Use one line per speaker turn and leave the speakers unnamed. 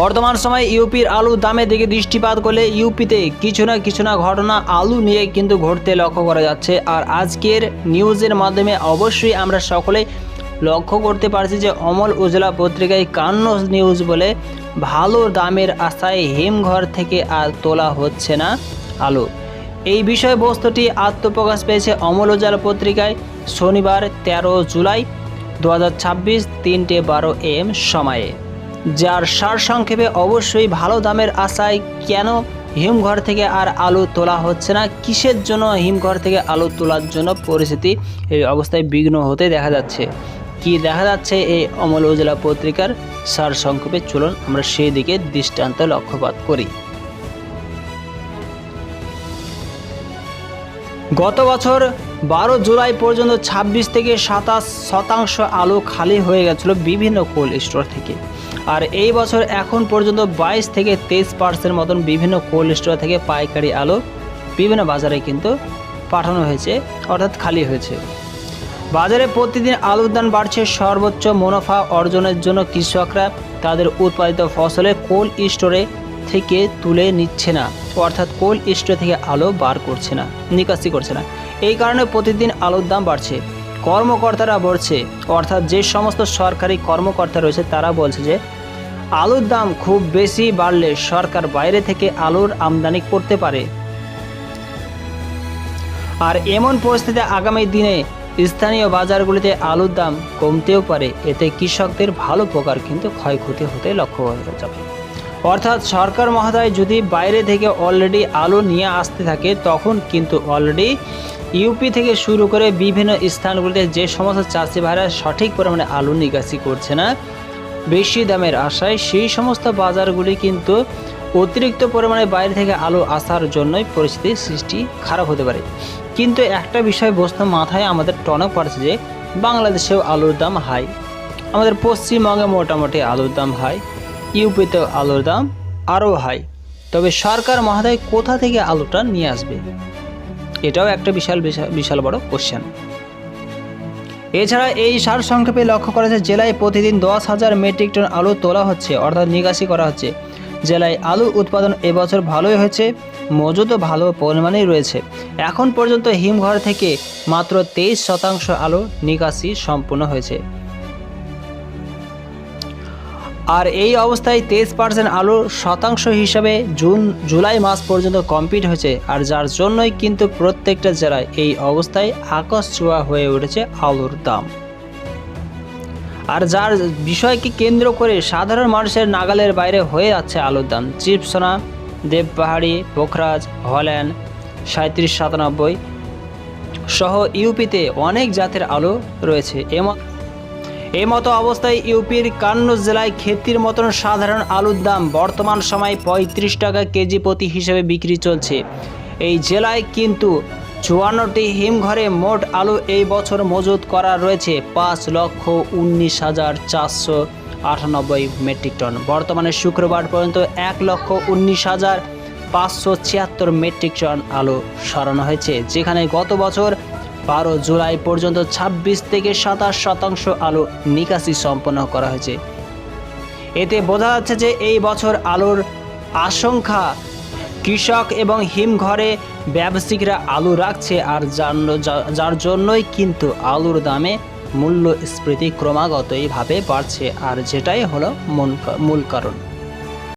বর্তমান সময়ে ইউপির আলুর দামের দিকে দৃষ্টিপাত করলে ইউপিতে কিছু না কিছু না ঘটনা আলু নিয়ে কিন্তু ঘটতে লক্ষ্য করা যাচ্ছে। আর আজকের নিউজের মাধ্যমে অবশ্যই আমরা সকলে লক্ষ্য করতে পারছি যে অমল উজলা পত্রিকায় কান্ন নিউজ বলে ভালো দামের আশায় হিমঘর থেকে আর তোলা হচ্ছে না আলু। এই বিষয়বস্তুটি আত্মপ্রকাশ পেয়েছে অমল উজালা পত্রিকায় শনিবার তেরো জুলাই দু হাজার ছাব্বিশ তিনটে বারো এম সময়ে। যার সারসংক্ষেপে অবশ্যই ভালো দামের আশায় কেন হিমঘর থেকে আর আলু তোলা হচ্ছে না? কিসের জন্য হিমঘর থেকে আলু তোলার জন্য পরিস্থিতি এই অবস্থায় বিঘ্ন হতে দেখা যাচ্ছে? কি দেখা যাচ্ছে এই অমল উজলা পত্রিকার সারসংক্ষেপে চলুন আমরা সেই দিকে দৃষ্টান্ত লক্ষ্যপাত করি। গত বছর বারো জুলাই পর্যন্ত ২৬ থেকে সাতাশ শতাংশ আলু খালি হয়ে গেছিল বিভিন্ন কোল্ড স্টোর থেকে। আর এই বছর এখন পর্যন্ত বাইশ থেকে তেইশ পার্সেন্ট মতন বিভিন্ন কোল্ড স্টোর থেকে পাইকারি আলু বিভিন্ন বাজারে কিন্তু পাঠানো হয়েছে, অর্থাৎ খালি হয়েছে। বাজারে প্রতিদিন আলুর দাম বাড়ছে, সর্বোচ্চ মুনাফা অর্জনের জন্য কৃষকরা তাদের উৎপাদিত ফসলে কোল্ড স্টোরে থেকে তুলে নিচ্ছে না, অর্থাৎ কোল্ড স্টোর থেকে আলো বার করছে না, নিকাশি করছে না। এই কারণে প্রতিদিন আলুর দাম বাড়ছে। কর্মকর্তারা বলছে, অর্থাৎ যে সমস্ত সরকারি কর্মকর্তা রয়েছে, তারা বলছে যে আলুর দাম খুব বেশি বাড়লে সরকার বাইরে থেকে আলুর আমদানি করতে পারে। আর এমন পরিস্থিতিতে আগামী দিনে স্থানীয় বাজারগুলিতে আলুর দাম কমতেও পারে। এতে কৃষকদের ভালো প্রকার কিন্তু ক্ষয়ক্ষতি হতে লক্ষ্য করা যাবে। অর্থাৎ সরকার মহোদয়, যদি বাইরে থেকে অলরেডি আলু নিয়ে আসতে থাকে, তখন কিন্তু অলরেডি ইউপি থেকে শুরু করে বিভিন্ন স্থানগুলিতে যে সমস্ত চাষি ভাইরা সঠিক পরিমাণে আলু নিকাশি করছে না, বেশি দামের আশায় সেই সমস্ত বাজারগুলি কিন্তু অতিরিক্ত পরিমাণে বাইরে থেকে আলু আসার জন্যই পরিস্থিতির সৃষ্টি খারাপ হতে পারে। কিন্তু একটা বিষয় বস্তু মাথায় আমাদের টনক পারছে যে বাংলাদেশেও আলুর দাম হাই। আমাদের পশ্চিমবঙ্গে মোটামুটি আলুর দাম হাই ইউপিতেও আলুর দাম আরও হাই। তবে সরকার মহোদয় কোথা থেকে আলুটা নিয়ে আসবে? এটাও একটা বিশাল বিশাল বড় কোশ্চেন এছাড়া এই সার সংক্ষেপে লক্ষ্য করা যাচ্ছে জেলায় প্রতিদিন দশ হাজার মেট্রিক টন আলু তোলা হচ্ছে, অর্থাৎ নিকাশি করা হচ্ছে। জেলায় আলু উৎপাদন এবছর ভালোই হয়েছে, মজুদও ভালো পরিমাণেই রয়েছে। এখন পর্যন্ত হিমঘর থেকে মাত্র তেইশ শতাংশ আলু নিকাশি সম্পূর্ণ হয়েছে। আর এই অবস্থায় তেইশ পার্সেন্ট আলুর শতাংশ হিসাবে জুন, জুলাই মাস পর্যন্ত কমপ্লিট হয়েছে। আর যার জন্যই কিন্তু প্রত্যেকটা জেলায় এই অবস্থায় আকাশ ছোঁয়া হয়ে উঠেছে আলুর দাম। আর যার বিষয়কে কেন্দ্র করে সাধারণ মানুষের নাগালের বাইরে হয়ে যাচ্ছে আলুর দাম। চিপসোনা, দেবপাহাড়ি, পোখরাজ, হল্যান্ড সাঁত্রিশ সাতানব্বই সহ ইউপিতে অনেক জাতের আলু রয়েছে। এমন এই মতো অবস্থায় ইউপির কান্ন জেলায় ক্ষেতির মতন সাধারণ আলুর দাম বর্তমান সময়ে পঁয়ত্রিশ টাকা কেজি প্রতি হিসেবে বিক্রি চলছে। এই জেলায় কিন্তু চুয়ান্নটি হিমঘরে মোট আলু এই বছর মজুত করা রয়েছে পাঁচ লক্ষ উনিশ হাজার চারশো আটানব্বই মেট্রিক টন। বর্তমানে শুক্রবার পর্যন্ত এক লক্ষ উনিশ হাজার পাঁচশো ছিয়াত্তর মেট্রিক টন আলু সরানো হয়েছে, যেখানে গত বছর বারো জুলাই পর্যন্ত ২৬ থেকে সাতাশ শতাংশ আলু নিকাশি সম্পন্ন করা হয়েছে। এতে বোঝা যাচ্ছে যে এই বছর আলুর আশঙ্কা, কৃষক এবং হিমঘরে ব্যবসায়িকরা আলু রাখছে আর যার- জন্যই কিন্তু আলুর দামে মূল্যস্ফীতি ক্রমাগতইভাবে বাড়ছে। আর যেটাই হলো মূল মূল কারণ।